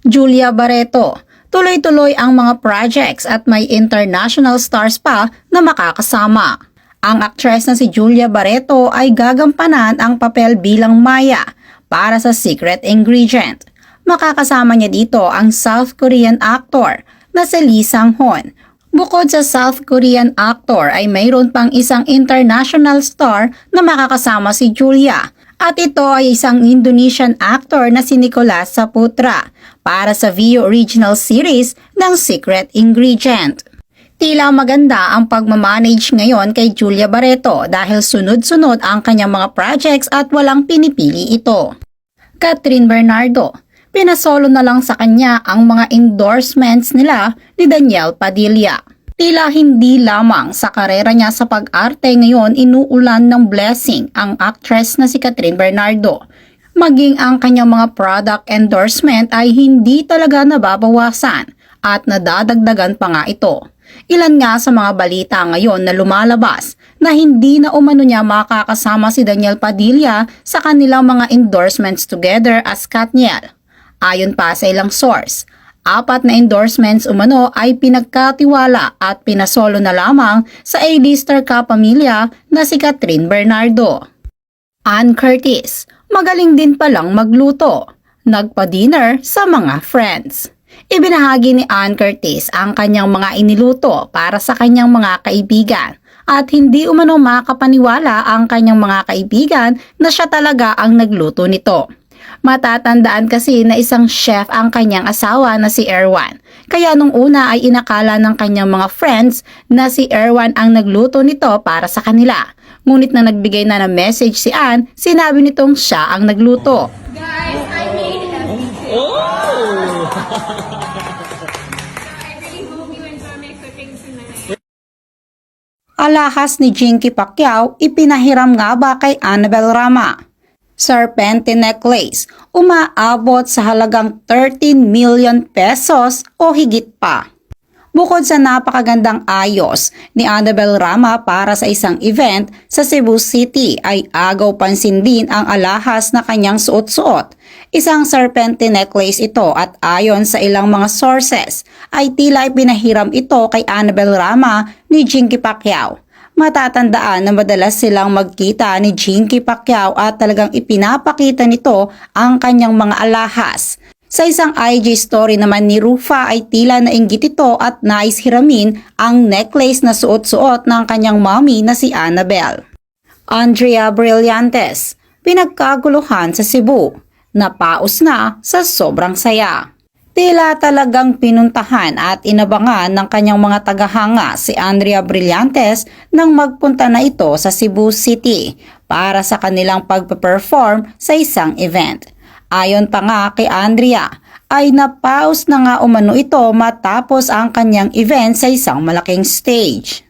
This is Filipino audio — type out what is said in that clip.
Julia Barreto. Tuloy-tuloy ang mga projects at may international stars pa na makakasama. Ang aktres na si Julia Barreto ay gagampanan ang papel bilang Maya para sa Secret Ingredient. Makakasama niya dito ang South Korean actor na si Lee Sang-hoon. Bukod sa South Korean actor ay mayroon pang isang international star na makakasama si Julia. At ito ay isang Indonesian actor na si Nicolas Saputra para sa Vio Original Series ng Secret Ingredient. Tila maganda ang pagmamanage ngayon kay Julia Barreto dahil sunod-sunod ang kanyang mga projects at walang pinipili ito. Catherine Bernardo, pinasolo na lang sa kanya ang mga endorsements nila ni Daniel Padilla. Tila hindi lamang sa karera niya sa pag-arte ngayon inuulan ng blessing ang actress na si Catherine Bernardo. Maging ang kanyang mga product endorsement ay hindi talaga nababawasan at nadadagdagan pa nga ito. Ilan nga sa mga balita ngayon na lumalabas na hindi na umano niya makakasama si Daniel Padilla sa kanilang mga endorsements together as Katniel. Ayon pa sa ilang source, apat na endorsements umano ay pinagkatiwala at pinasolo na lamang sa A-lister kapamilya na si Catherine Bernardo. Ann Curtis, magaling din palang magluto. Nagpa-dinner sa mga friends. Ibinahagi ni Ann Curtis ang kanyang mga iniluto para sa kanyang mga kaibigan at hindi umano makapaniwala ang kanyang mga kaibigan na siya talaga ang nagluto nito. Matatandaan kasi na isang chef ang kanyang asawa na si Erwan. Kaya nung una ay inakala ng kanyang mga friends na si Erwan ang nagluto nito para sa kanila. Ngunit na nagbigay na ng message si Ann, sinabi nitong siya ang nagluto. Guys, I made everything. Oh! Alahas ni Jinky Pacquiao, ipinahiram nga ba kay Annabel Rama? Serpente necklace, umaabot sa halagang 13 million pesos o higit pa. Bukod sa napakagandang ayos ni Annabel Rama para sa isang event sa Cebu City ay agaw pansin din ang alahas na kanyang suot-suot. Isang serpente necklace ito at ayon sa ilang mga sources ay tila ipinahiram ito kay Annabel Rama ni Jinky Pacquiao. Matatandaan na madalas silang magkita ni Jinky Pacquiao at talagang ipinapakita nito ang kanyang mga alahas. Sa isang IG story naman ni Rufa ay tila nainggit ito at nais hiramin ang necklace na suot-suot ng kanyang mommy na si Annabel. Andrea Brillantes, pinagkaguluhan sa Cebu, napaos na sa sobrang saya. Tila talagang pinuntahan at inabangan ng kanyang mga tagahanga si Andrea Brillantes nang magpunta na ito sa Cebu City para sa kanilang pagpe-perform sa isang event. Ayon pa nga kay Andrea, ay napaus na nga umano ito matapos ang kanyang event sa isang malaking stage.